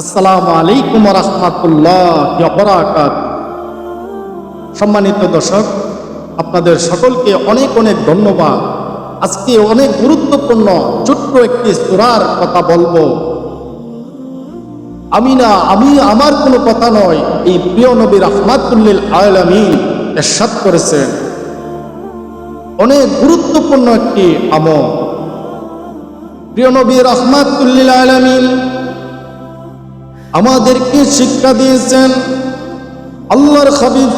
আসসালামু আলাইকুম রহমতুল্লাহ সম্মানিত দর্শক, আপনাদের সকলকে অনেক অনেক ধন্যবাদ। আজকে অনেক গুরুত্বপূর্ণ, ছোট্ট একটি সুরার কথা বলব। আমি না, আমি, আমার কোনো কথা নয়, এই প্রিয় নবী রহমাতুল্লিল আলমিন এরশাদ করেছেন। অনেক গুরুত্বপূর্ণ একটি আমল। প্রিয় নবী রহমাতুল্লিল আলমিন আমাদেরকে শিক্ষা দিয়েছেন। আল্লাহর হাবিব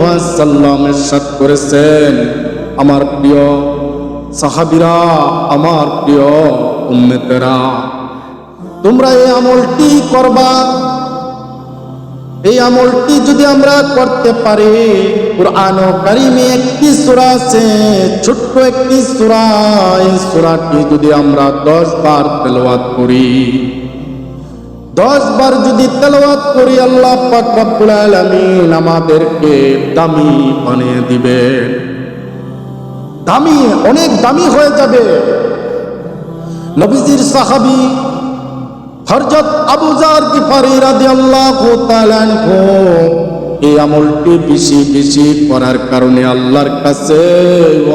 ওয়াসাল্লাম ইরশাদ করেছেন। আমার প্রিয় সাহাবিরা, আমার প্রিয় উম্মতেরা, তোমরা এই আমলটি করবা। এই আমলটি যদি আমরা করতে পারি, কোরআন কারিমে একটি সূরা আছে, ছোট্ট একটি সূরা। এই সূরাটি যদি আমরা দশ বার তেলাওয়াত করি দশ বার যদি তেলাওয়াত করি, আল্লাহ পাক আমাদেরকে দামি বানিয়ে দিবে। দামি, অনেক দামি হয়ে যাবে। নবীজির সাহাবী হযরত আবু জার গিফারি রাদিয়াল্লাহু তাআলা আনহু এই আমলটি বেশি বেশি করার কারণে আল্লাহর কাছে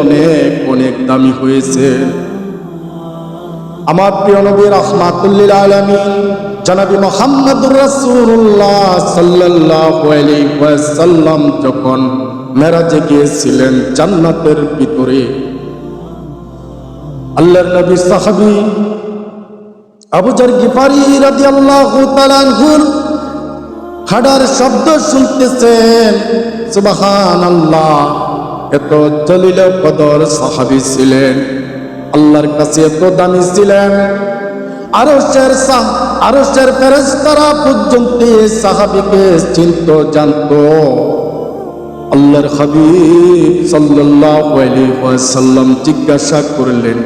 অনেক অনেক দামি হয়েছে। আমার প্রিয় নবী রহমাতুল্লিল আলামিন, জনাবি মোহাম্মদুর আলাইহি ওয়াসাল্লাম যখন মেরাজে গিয়েছিলেন জান্নাতের ভিতরে, আল্লাহর নবী সাহাবী আবু জার গিফারি তাআলা আনহুর হাডার শব্দ শুনতেছেন, সুবহানাল্লাহ, এত জলিল কদর সাহাবী ছিলেন। আল্লাহর কাছে এত দামি ছিলেন সাহ পর্যন্ত আল্লাহর জিজ্ঞাসা করলেন,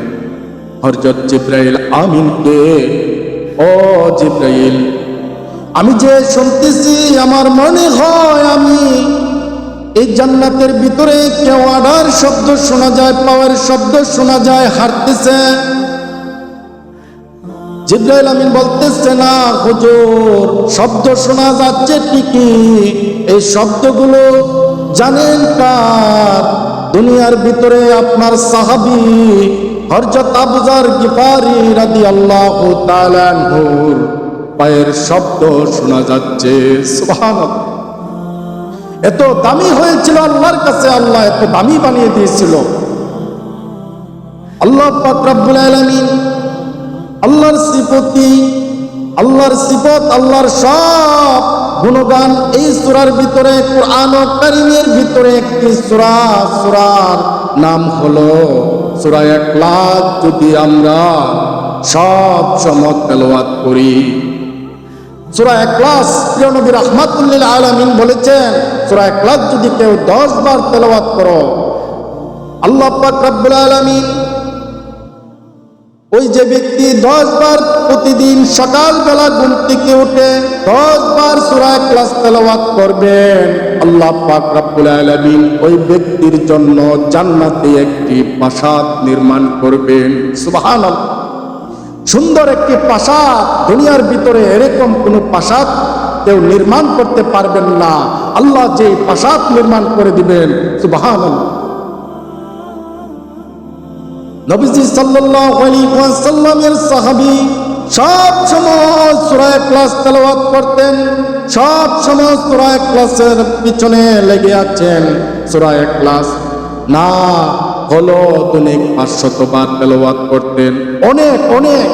হযরত জিব্রাইল আমিনকে, ও জিব্রাইল, আমি যে শুনতেছি, আমার মনে হয় আমি এই জান্নাতের ভিতরে কেউ আডার শব্দ শোনা যায়, পাওয়ার শব্দ শোনা যায় হাঁটতেছে জিব্রাইল আমিন বলতেছে, না, হুজুর, শব্দ শোনা যাচ্ছে ঠিকই। এই শব্দগুলো জানেন কার? দুনিয়ার ভিতরে আপনার সাহাবী হরজত আবুজার গিফারি রাদিয়াল্লাহু তাআলা আনহুর পায়ের শব্দ শোনা যাচ্ছে, সুবহানাল্লাহ। এত দামি হয়েছিল আল্লাহর কাছে, আল্লাহ এত দামি বানিয়ে দিয়েছিল। আল্লাহ পাক রব্বুল আল্লাহর সিফতি, আল্লাহর সিফত, আল্লাহর সব গুণগান এই সুরার ভিতরে, কোরআন কারীমের ভিতরে একটি সূরা, সুরার নাম হলো সূরা ইখলাস যদি আমরা সব সময় তেলাওয়াত করি। সূরা ইখলাস, প্রিয় নবী রাহমাতুল্লিল আলামিন বলেছেন, সূরা ইখলাস যদি কেউ 10 বার তেলাওয়াত করো, আল্লাহ রব্বুল আলামিন ওই যে ব্যক্তি 10 বার প্রতিদিন সকালবেলা ঘুম থেকে উঠে 10 বার সূরা ইখলাস তেলাওয়াত করবেন আল্লাহ পাক রব্বুল আলামিন ওই ব্যক্তির জন্য জান্নাতে একটি প্রাসাদ নির্মাণ করবেন। সুবহানাল্লাহ। সুন্দর একটি প্রাসাদ, দুনিয়ার ভিতরে এরকম কোনো প্রাসাদ কেউ নির্মাণ করতে পারবেন না। আল্লাহ যে প্রাসাদ নির্মাণ করে দিবেন সুবাহান সব সময় সূরা ইখলাস তেলাওয়াত করতেন, সব সময় সূরা ইখলাসের পিছনে লেগে আছেন। সূরা ইখলাস না হলো অনেক পাঁচশত বার তেলাওয়াত করতেন। অনেক অনেক।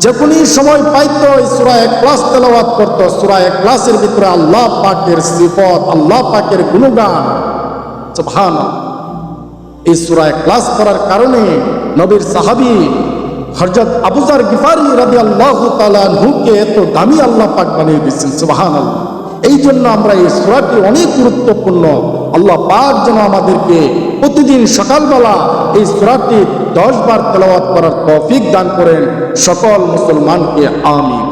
যখনই সময় পাইতো সূরা ইখলাস তেলাওয়াত করত। সূরা ইখলাসের ভিতরে আল্লাহ পাকের সিফত, আল্লাহ পাকের গুণগান। সুবহানাল্লাহ। এই সূরা ক্লাস করার কারণে নবীর সাহাবী হযরত আবু জার গিফারি রাদিয়াল্লাহু তাআলা আনহুকে এত দামি আল্লাহ পাক বানিয়ে দিয়েছেন। সুবহানাল্লাহ। এই জন্য আমরা এই সূরাটি অনেক গুরুত্বপূর্ণ। আল্লাহ পাক যেন আমাদেরকে প্রতিদিন সকালবেলা এই সুরাটি দশ বার তেলাওয়াত করার তৌফিক দান করেন সকল মুসলমানকে, আমিন।